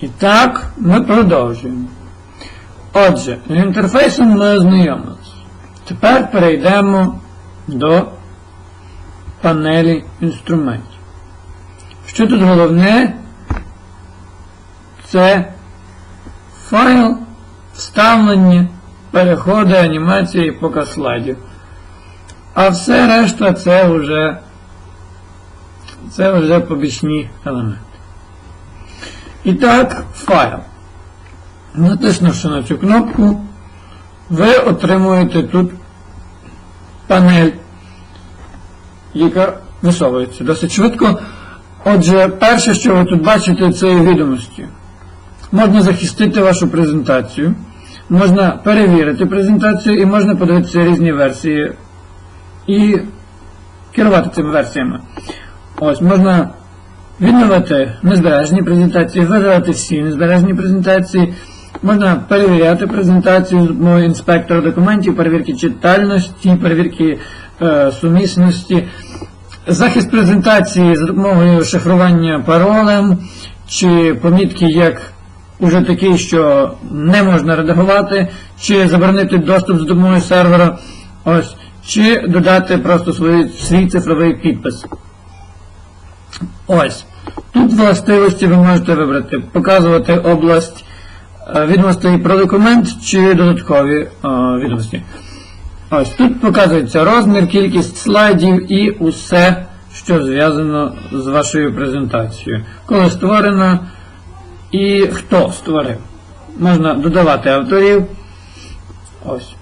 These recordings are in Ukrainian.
І так, ми продовжуємо. Отже, з інтерфейсом ми ознайомилися. Тепер перейдемо до панелі інструментів. Що тут головне? Це файл, вставлення, переходи, анімації, показ слайдів. А все решта це вже, це вже побічні елементи. І так, файл. Натиснувши на цю кнопку, ви отримуєте тут панель, яка висовується досить швидко. Отже, перше, що ви тут бачите, це відомості. Можна захистити вашу презентацію, можна перевірити презентацію і можна подивитися різні версії і керувати цими версіями. Ось, можна відновити незбережені презентації, видалити всі незбережені презентації, можна перевіряти презентацію з допомогою інспектора документів, перевірки читальності, перевірки е, сумісності, захист презентації за допомогою шифрування паролем, чи помітки як уже такий, що не можна редагувати, чи заборонити доступ за допомогою сервера, ось, чи додати просто свій, свій цифровий підпис. Ось. Тут властивості ви можете вибрати, показувати область е, відомостей про документ чи додаткові е, відомості. Ось тут показується розмір, кількість слайдів і усе, що зв'язано з вашою презентацією. Коли створено і хто створив. Можна додавати авторів. Ось.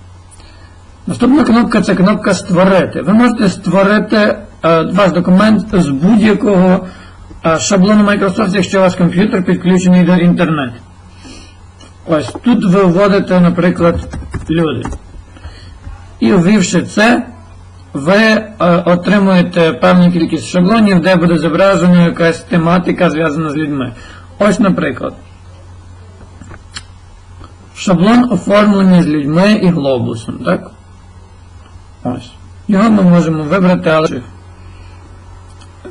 Наступна кнопка це кнопка Створити. Ви можете створити ваш документ з будь-якого е, шаблону Microsoft, якщо ваш комп'ютер підключений до інтернету. Ось тут ви вводите, наприклад, люди. І ввівши це, ви е, отримуєте певну кількість шаблонів, де буде зображена якась тематика зв'язана з людьми. Ось, наприклад. Шаблон оформлений з людьми і глобусом, так? Ось. Його ми можемо вибрати, але Е,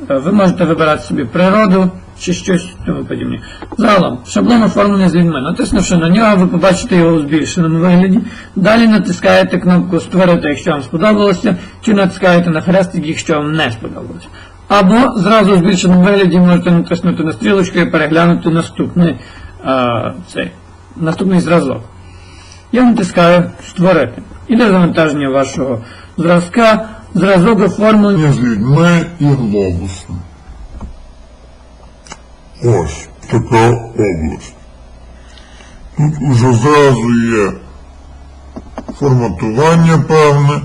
ви можете вибирати собі природу чи щось тому подібне. Загалом, шаблон оформлений з людьми. Натиснувши на нього, ви побачите його у збільшеному вигляді. Далі натискаєте кнопку Створити, якщо вам сподобалося, чи натискаєте на хрестик, якщо вам не сподобалося. Або зразу у збільшеному вигляді можете натиснути на стрілочку і переглянути наступний, а, цей, наступний зразок. Я натискаю Створити. Іде завантаження вашого зразка, зразок оформлений. з людьми і глобусом. Ось така область. Тут уже зразу є форматування певне.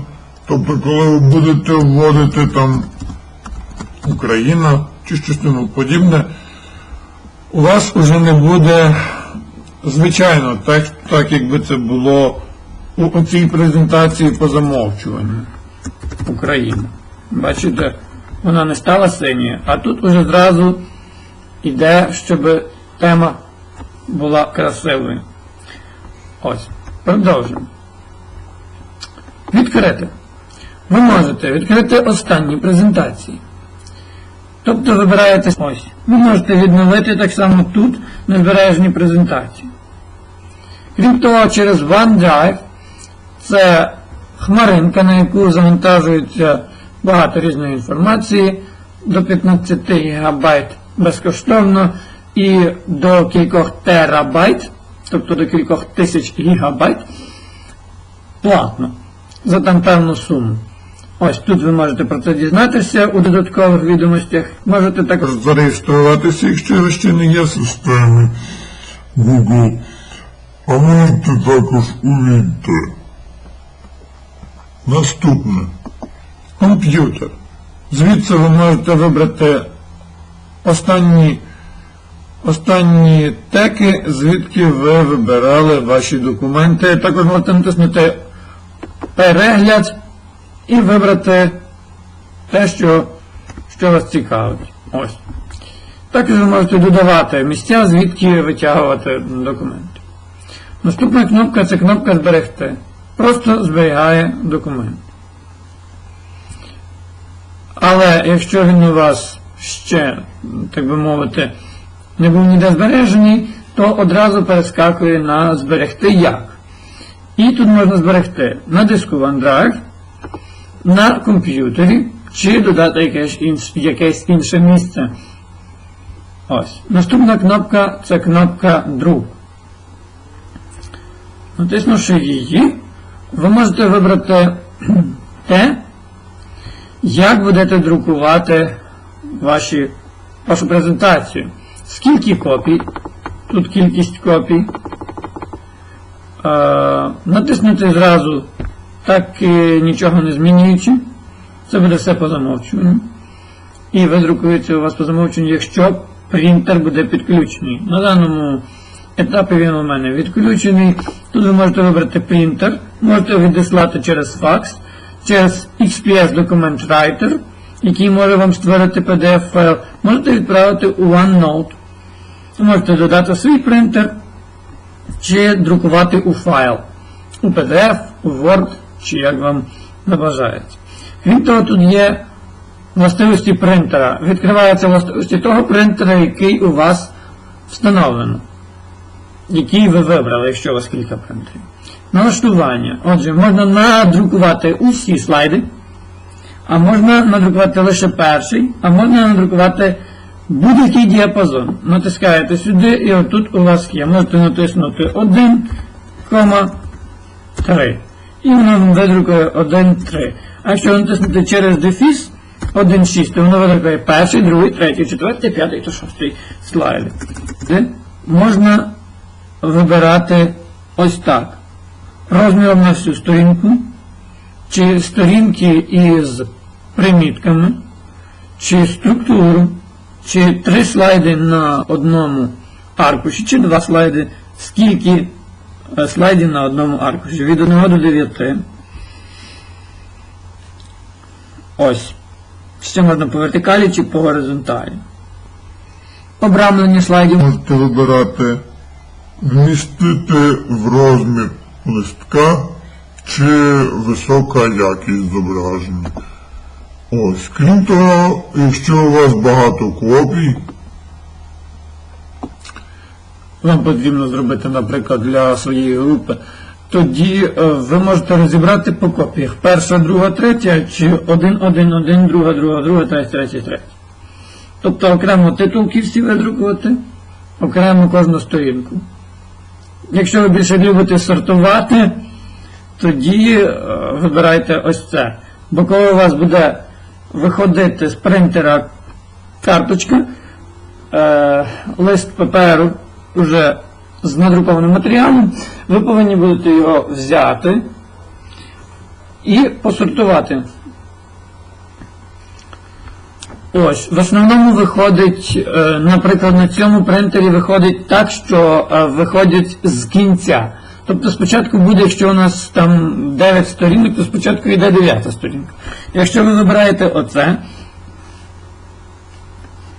Тобто, коли ви будете вводити там Україна чи щось тому подібне, У вас уже не буде, звичайно, так, так якби це було у цій презентації по замовчуванню. Україна. Бачите, вона не стала синьою, а тут уже зразу йде, щоб тема була красивою. Ось, продовжуємо. Відкрити. Ви можете відкрити останні презентації. Тобто вибираєте ось. Ви можете відновити так само тут незбережні презентації. Крім того, через OneDrive це хмаринка, на яку завантажується багато різної інформації до 15 ГБ безкоштовно і до кількох терабайт, тобто до кількох тисяч гігабайт платно за там певну суму. Ось тут ви можете про це дізнатися у додаткових відомостях. Можете також зареєструватися, якщо ви ще не є в системі Google. А можете також увійти. Наступне. комп'ютер. Звідси ви можете вибрати останні, останні теки, звідки ви вибирали ваші документи. Також можете натиснути перегляд і вибрати те, що, що вас цікавить. Ось. Також ви можете додавати місця, звідки витягувати документи. Наступна кнопка це кнопка Зберегти. Просто зберігає документ. Але якщо він у вас ще, так би мовити, не був ніде збережений, то одразу перескакує на зберегти як. І тут можна зберегти на диску OneDrive, на комп'ютері, чи додати якесь, інш, якесь інше місце. Ось. Наступна кнопка це кнопка друк. Натиснувши її, ви можете вибрати те, як будете друкувати ваші, вашу презентацію. Скільки копій, тут кількість копій. Е, натиснути зразу, так і нічого не змінюючи. Це буде все по замовчуванню. І видрукується у вас по замовченню, якщо принтер буде підключений. На даному етапі він у мене відключений. Тут ви можете вибрати принтер, можете відіслати через факс, через XPS Document Writer, який може вам створити PDF файл, можете відправити у OneNote. Можете додати свій принтер чи друкувати у файл, у PDF, у Word, чи як вам забажається. Крім того, тут є властивості принтера. Відкриваються властивості того принтера, який у вас встановлено, який ви вибрали, якщо у вас кілька принтерів. Налаштування. Отже, можна надрукувати усі слайди, а можна надрукувати лише перший, а можна надрукувати будь-який діапазон. Натискаєте сюди і отут у вас є. Можете натиснути 1,3. І воно видрукує 1,3. А якщо натиснути через дефіс 1,6, то воно видрукує перший, другий, третій, четвертий, п'ятий та шостий слайди. Можна вибирати ось так. Розміром на всю сторінку, чи сторінки із примітками, чи структуру, чи три слайди на одному аркуші, чи два слайди, скільки е, слайдів на одному аркуші, від 1 до 9. Ось. Ще можна по вертикалі чи по горизонталі. Обрамлення слайдів. Можете вибирати вмістити в розмір листка чи висока якість зображення. Ось, крім того, якщо у вас багато копій, вам потрібно зробити, наприклад, для своєї групи, тоді е, ви можете розібрати по копіях. Перша, друга, третя, чи один, один, один, друга, друга, друга, третя, третя, третя. Тобто окремо титулки всі видрукувати, окремо кожну сторінку. Якщо ви більше любите сортувати, тоді е, вибирайте ось це. Бо коли у вас буде виходити з принтера карточка, е, лист паперу вже з надрукованим матеріалом, ви повинні будете його взяти і посортувати. Ось, в основному виходить, е, наприклад, на цьому принтері виходить так, що е, виходять з кінця. Тобто спочатку буде, якщо у нас там 9 сторінок, то спочатку йде 9 сторінка. Якщо ви вибираєте оце,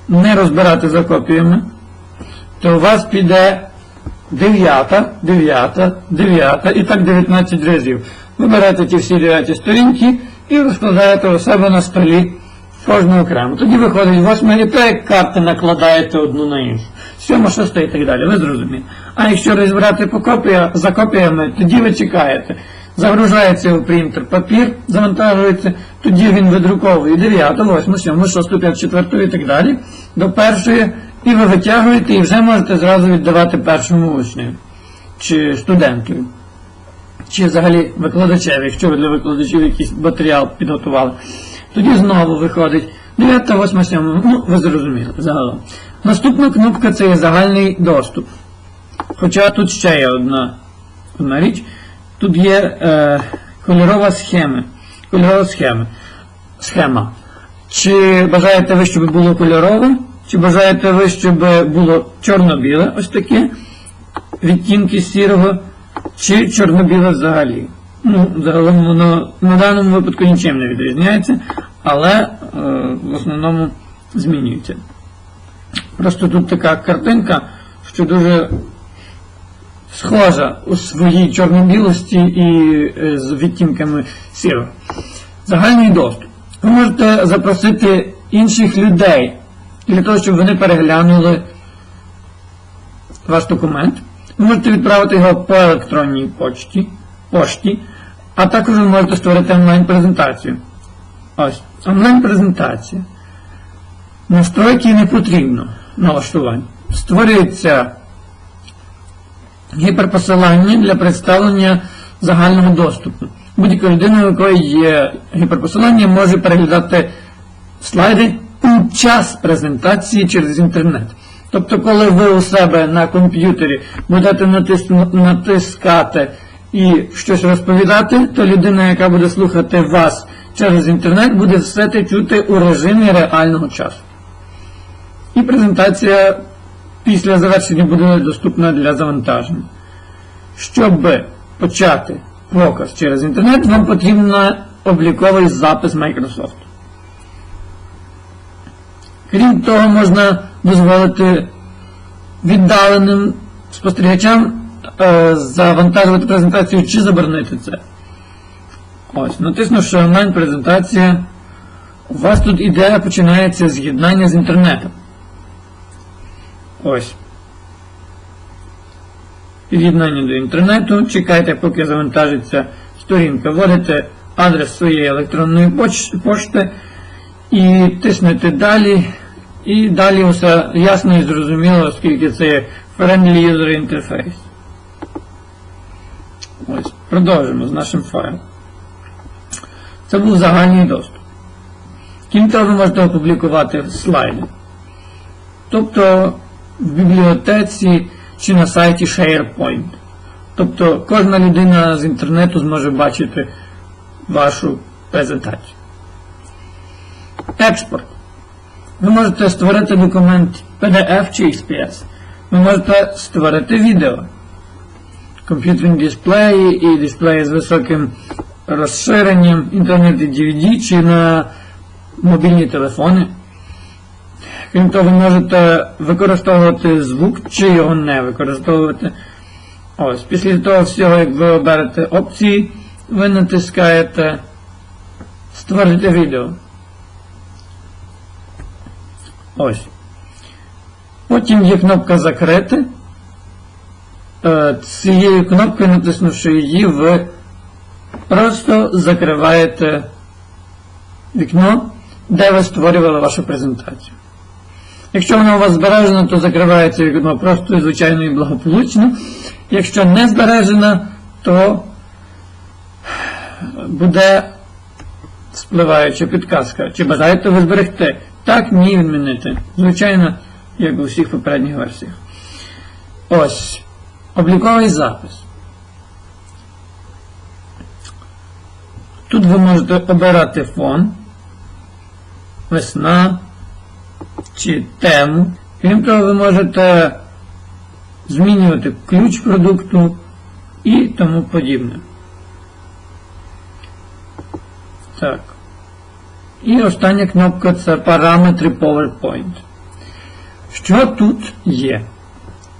не розбирати за копіями, то у вас піде 9, 9, 9 і так 19 разів. Вибираєте ті всі 9 сторінки і розкладаєте у себе на столі кожну окремо. Тоді виходить і то, як карти накладаєте одну на іншу. Сьома, шоста і так далі, ви зрозуміли. А якщо розбирати по копія, за копіями, тоді ви чекаєте. Загружається у принтер папір, завантажується, тоді він видруковує 9, 8, 7, 6, 5, 4 і так далі, до першої, і ви витягуєте і вже можете зразу віддавати першому учню чи студенту. Чи взагалі викладачеві, якщо ви для викладачів якийсь матеріал підготували. Тоді знову виходить 9, 8, 7, ну ви зрозуміли загалом. Наступна кнопка це є загальний доступ. Хоча тут ще є одна, одна річ. Тут є е, кольорова схема. Кольорова схема. схема. Чи бажаєте ви, щоб було кольорове, чи бажаєте ви, щоб було чорно-біле, ось таке, відтінки сірого, чи чорно-біле взагалі. Ну, загалом воно на даному випадку нічим не відрізняється, але е, в основному змінюється. Просто тут така картинка, що дуже схожа у своїй чорно-білості і е, з відтінками сірого. Загальний доступ. Ви можете запросити інших людей для того, щоб вони переглянули ваш документ. Ви можете відправити його по електронній почті, пошті, а також ви можете створити онлайн-презентацію. Ось, онлайн-презентація. Настройки не потрібно налаштувань. Створюється гіперпосилання для представлення загального доступу. Будь-яка людина, у якої є гіперпосилання, може переглядати слайди під час презентації через інтернет. Тобто, коли ви у себе на комп'ютері будете натис- натискати і щось розповідати, то людина, яка буде слухати вас через інтернет, буде все це чути у режимі реального часу. І презентація після завершення буде доступна для завантаження. Щоб почати показ через інтернет, вам потрібен обліковий запис Microsoft. Крім того, можна дозволити віддаленим спостерігачам завантажувати презентацію чи заборонити це. Ось, натиснувши онлайн презентація, у вас тут ідея починається з єднання з інтернетом. Ось. Під'єднання до інтернету. Чекайте, поки завантажиться сторінка. Вводите адрес своєї електронної пошти і тиснете далі. І далі все ясно і зрозуміло, оскільки це є Friendly User Interface. Ось, продовжимо з нашим файлом. Це був загальний доступ. Крім того, ви можете опублікувати слайди. Тобто в бібліотеці чи на сайті SharePoint. Тобто кожна людина з інтернету зможе бачити вашу презентацію. Експорт. Ви можете створити документ PDF чи XPS. Ви можете створити відео. Комп'ютерні дисплеї і дисплеї з високим розширенням, інтернет і DVD чи на мобільні телефони. Крім того, ви можете використовувати звук чи його не використовувати. Ось, після того всього, як ви оберете опції, ви натискаєте Створити відео. Ось. Потім є кнопка Закрити. Е, Цією кнопкою, натиснувши її, ви просто закриваєте вікно, де ви створювали вашу презентацію. Якщо воно у вас збережено, то закривається вікно просто і звичайно і благополучно. Якщо не збережено, то буде спливаюча підказка. Чи бажаєте ви зберегти? Так, ні, відмінити. Звичайно, як у всіх попередніх версіях. Ось. Обліковий запис. Тут ви можете обирати фон, весна чи тему. Крім того, ви можете змінювати ключ продукту і тому подібне. Так. І остання кнопка це параметри PowerPoint. Що тут є?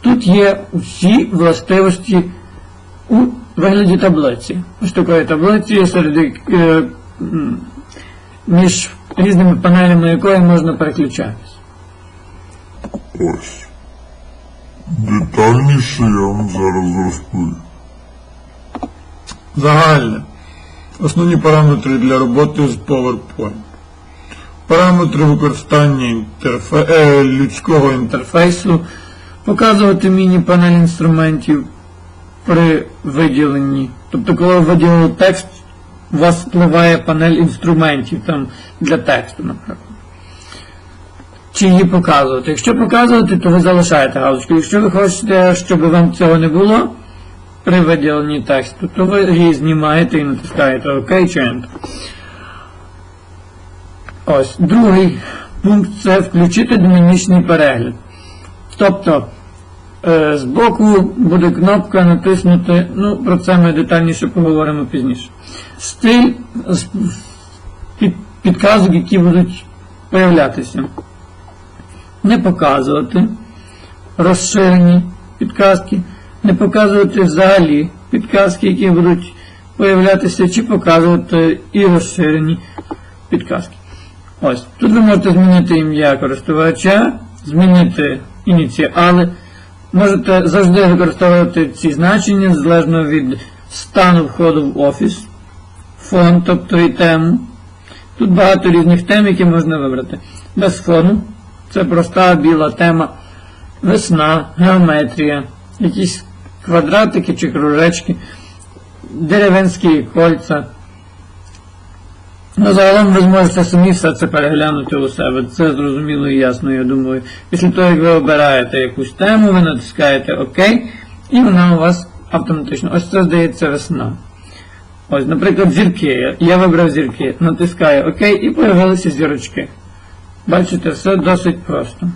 Тут є усі властивості у вигляді таблиці. Ось такої таблиці, серед е, між різними панелями якої можна переключатись. Ось. Детальніше я вам зараз розповім. Загальне. Основні параметри для роботи з PowerPoint. Параметри використання інтерфе... е, людського інтерфейсу. Показувати міні-панель інструментів при виділенні. Тобто, коли ви виділили текст, у вас впливає панель інструментів там, для тексту, наприклад. Чи її показувати. Якщо показувати, то ви залишаєте галочку. Якщо ви хочете, щоб вам цього не було при виділенні тексту, то ви її знімаєте і натискаєте ОК чи Enter. Ось, другий пункт це включити динамічний перегляд. Тобто, е, збоку буде кнопка натиснути, ну, про це ми детальніше поговоримо пізніше. Стиль під, підказок, які будуть появлятися. Не показувати розширені підказки, не показувати взагалі підказки, які будуть появлятися, чи показувати і розширені підказки. Ось, тут ви можете змінити ім'я користувача, змінити ініціали, Можете завжди використовувати ці значення залежно від стану входу в офіс, фон, тобто і тему. Тут багато різних тем, які можна вибрати. Без фону. Це проста біла тема. Весна, геометрія, якісь квадратики чи кружечки, деревенські кольця. Ну, загалом ви зможете самі все це переглянути у себе. Це зрозуміло і ясно, я думаю. Після того, як ви обираєте якусь тему, ви натискаєте ОК, і вона у вас автоматично. Ось це здається весна. Ось, наприклад, зірки. Я- вибрав зірки, натискаю ОК і появилися зірочки. Бачите, все досить просто.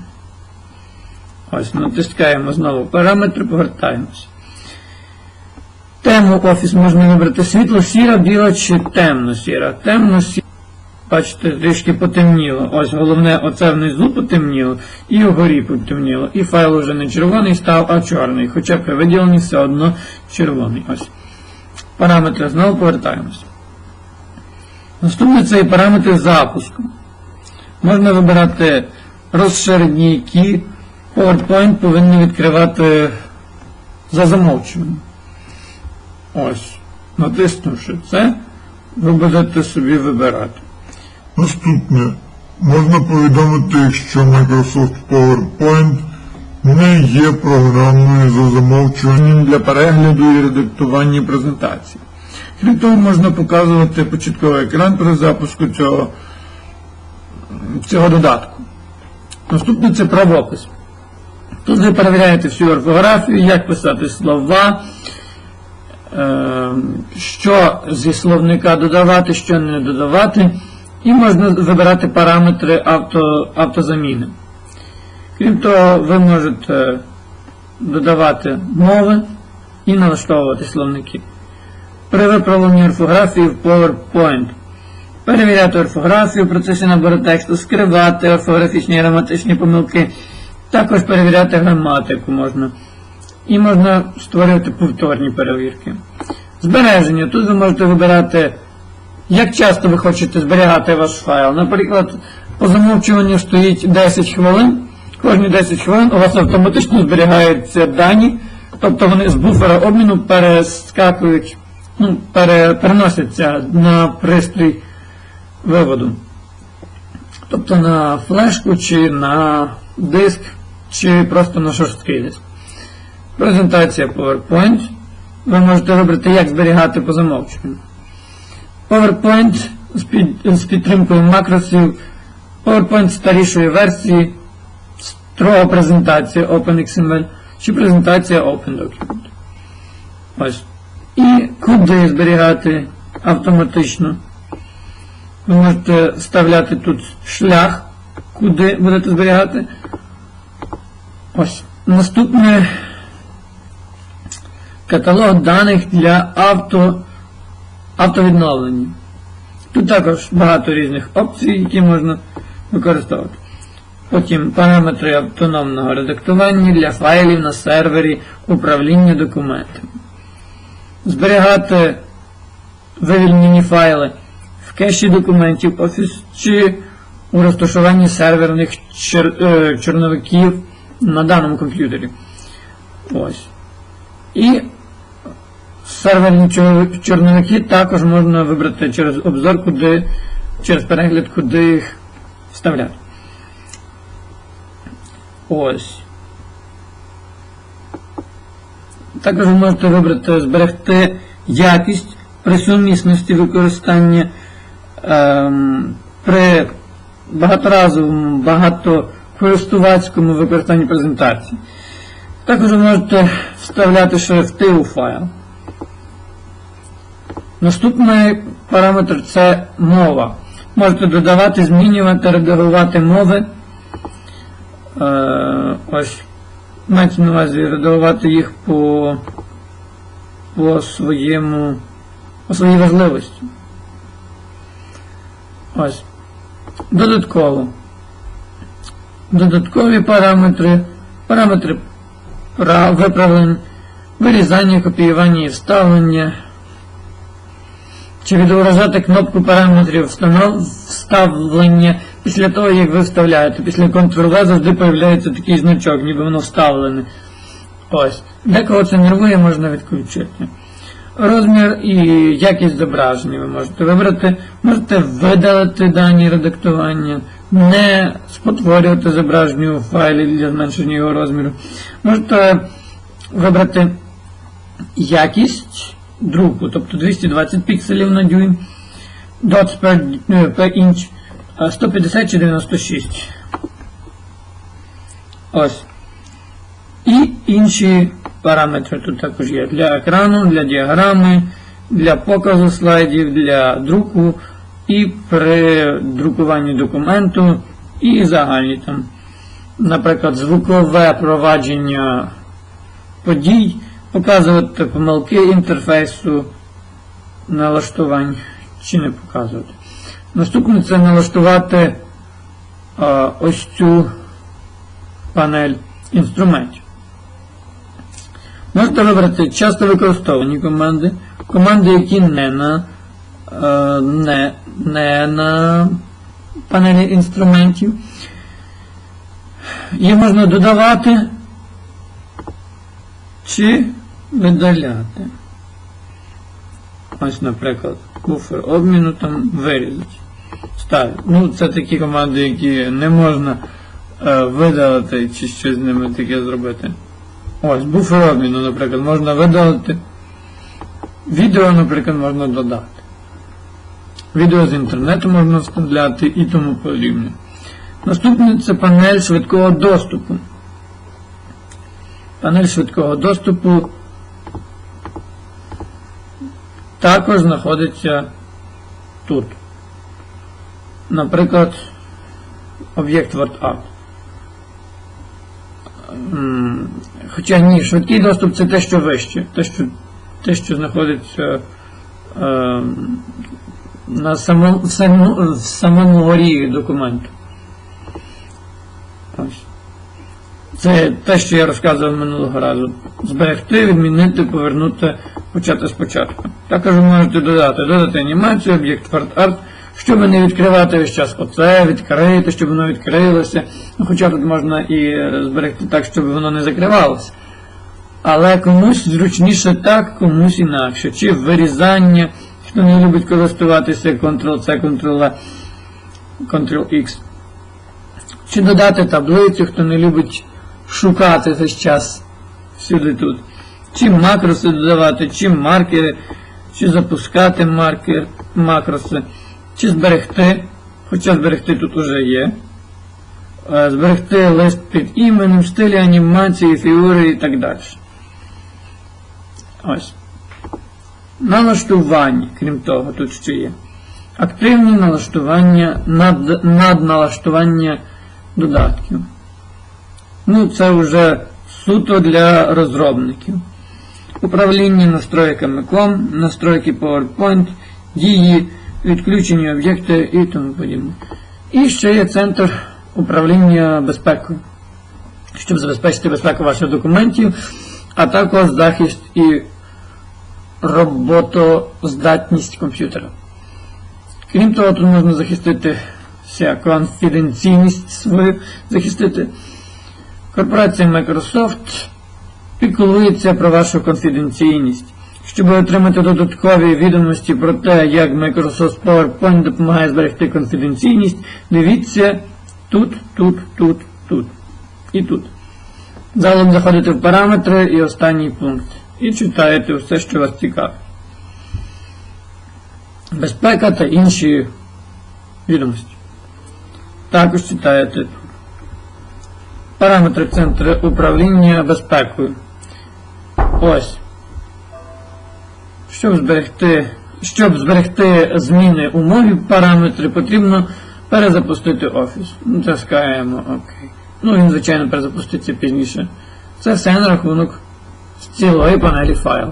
Ось, натискаємо знову параметри, повертаємось. Тему офіс можна вибрати світло-сіра, біла чи темно-сіра. Темно-сіра. Бачите, трішки потемніло. Ось головне, оце внизу потемніло, і вгорі потемніло. І файл уже не червоний став, а чорний. Хоча при виділенні все одно червоний. Ось. Параметри знову повертаємось. Наступне це і параметри запуску. Можна вибирати розширені, які PowerPoint повинні відкривати за замовчуванням. Ось. Натиснувши це, ви будете собі вибирати. Наступне. Можна повідомити, якщо Microsoft PowerPoint не є програмою за замовчуванням для перегляду і редактування презентації. Крім того, можна показувати початковий екран при запуску цього, цього додатку. Наступне це правопис. Тут ви перевіряєте всю орфографію, як писати слова, що зі словника додавати, що не додавати, і можна вибирати параметри авто, автозаміни. Крім того, ви можете додавати мови і налаштовувати словники. При виправленні орфографії в PowerPoint. Перевіряти орфографію в процесі набору тексту, скривати орфографічні і граматичні помилки, також перевіряти граматику можна. І можна створювати повторні перевірки. Збереження. Тут ви можете вибирати, як часто ви хочете зберігати ваш файл. Наприклад, по замовчуванню стоїть 10 хвилин. Кожні 10 хвилин у вас автоматично зберігаються дані, тобто вони з буфера обміну перескакують, ну, пере, переносяться на пристрій виводу. Тобто на флешку, чи на диск, чи просто на жорсткий диск. Презентація PowerPoint. Ви можете вибрати, як зберігати по замовчуванню. PowerPoint з, під, з підтримкою макросів. PowerPoint старішої версії. Строга презентація OpenXML чи презентація OpenDocument. Ось. І куди зберігати автоматично. Ви можете вставляти тут шлях, куди будете зберігати. Ось. Наступне каталог даних для авто, автовідновлення. Тут також багато різних опцій, які можна використовувати. Потім параметри автономного редактування для файлів на сервері управління документами. Зберігати вивільнені файли в кеші документів Office чи у розташуванні серверних чер, е, чорновиків на даному комп'ютері. Ось. І серверні чорновики також можна вибрати через обзор, куди, через перегляд, куди їх вставляти. Ось. Також ви можете вибрати зберегти якість при сумісності використання ем, при багаторазовому, багатокористувацькому використанні презентації. Також ви можете вставляти шрифти у файл. Наступний параметр це мова. Можете додавати, змінювати, редагувати мови. Е, ось мається на увазі редагувати їх по, по своєму по своїй важливості. Ось. Додатково. Додаткові параметри, параметри виправлень, вирізання, копіювання і вставлення. Чи відображати кнопку параметрів вставлення після того, як ви вставляєте. Після Ctrl-V завжди появляється такий значок, ніби воно вставлене. Ось. Декого це нервує, можна відключити. Розмір і якість зображення ви можете вибрати. Можете видалити дані редактування, не спотворювати зображення у файлі для зменшення його розміру. Можете вибрати якість друку, тобто 220 пікселів на дюйм, dots per, е, per inch, 150 чи 96. Ось. І інші параметри тут також є для екрану, для діаграми, для показу слайдів, для друку і при друкуванні документу і загальні там. Наприклад, звукове провадження подій, показувати помилки інтерфейсу налаштувань чи не показувати. Наступне це налаштувати а, ось цю панель інструментів. Можете вибрати часто використовані команди, команди, які не на, не, не на панелі інструментів. Їх можна додавати чи видаляти. Ось, наприклад, буфер обміну там вирізати. Ставити. Ну, це такі команди, які не можна е, видалити чи щось з ними таке зробити. Ось, буфер обміну, наприклад, можна видалити. Відео, наприклад, можна додати. Відео з інтернету можна вставляти і тому подібне. Наступне це панель швидкого доступу. Панель швидкого доступу також знаходиться тут. Наприклад, об'єкт WordArt. Хоча ні, швидкий доступ це те, що вище, те, що, те, що знаходиться е, на самому, в самому горі документу. Ось. Це те, що я розказував минулого разу. Зберегти, відмінити, повернути, почати спочатку. Також можете додати, додати анімацію, об'єкт FartArt, щоб не відкривати весь час оце, відкрити, щоб воно відкрилося. Ну, Хоча тут можна і е, зберегти так, щоб воно не закривалося. Але комусь зручніше так, комусь інакше. Чи вирізання, хто не любить користуватися Ctrl-C, Ctrl-V, Ctrl-X. Чи додати таблицю, хто не любить шукати весь час всюди тут. Чи макроси додавати, чи маркери, чи запускати маркер, макроси, чи зберегти, хоча зберегти тут уже є. Е, Зберегти лист під іменем, стилі анімації, фігури і так далі. Ось. Налаштування, крім того, тут ще є. Активні налаштування, над, надналаштування додатків. Ну, це вже суто для розробників. Управління настройками COM, настройки PowerPoint, дії, відключені об'єкти і тому подібне. І ще є центр управління безпекою, щоб забезпечити безпеку ваших документів, а також захист і роботоздатність комп'ютера. Крім того, тут можна захистити вся конфіденційність свою захистити. Корпорація Microsoft піклується про вашу конфіденційність. Щоб отримати додаткові відомості про те, як Microsoft PowerPoint допомагає зберегти конфіденційність, дивіться тут, тут, тут, тут і тут. Залом заходите в параметри і останній пункт. І читаєте все, що вас цікавить. Безпека та інші відомості. Також читаєте. Параметри центру управління безпекою. Ось. Щоб зберегти, щоб зберегти зміни умові параметри, потрібно перезапустити офіс. Натискаємо ОК. Ну, він, звичайно, перезапуститься пізніше. Це все на рахунок з цілої панелі файл.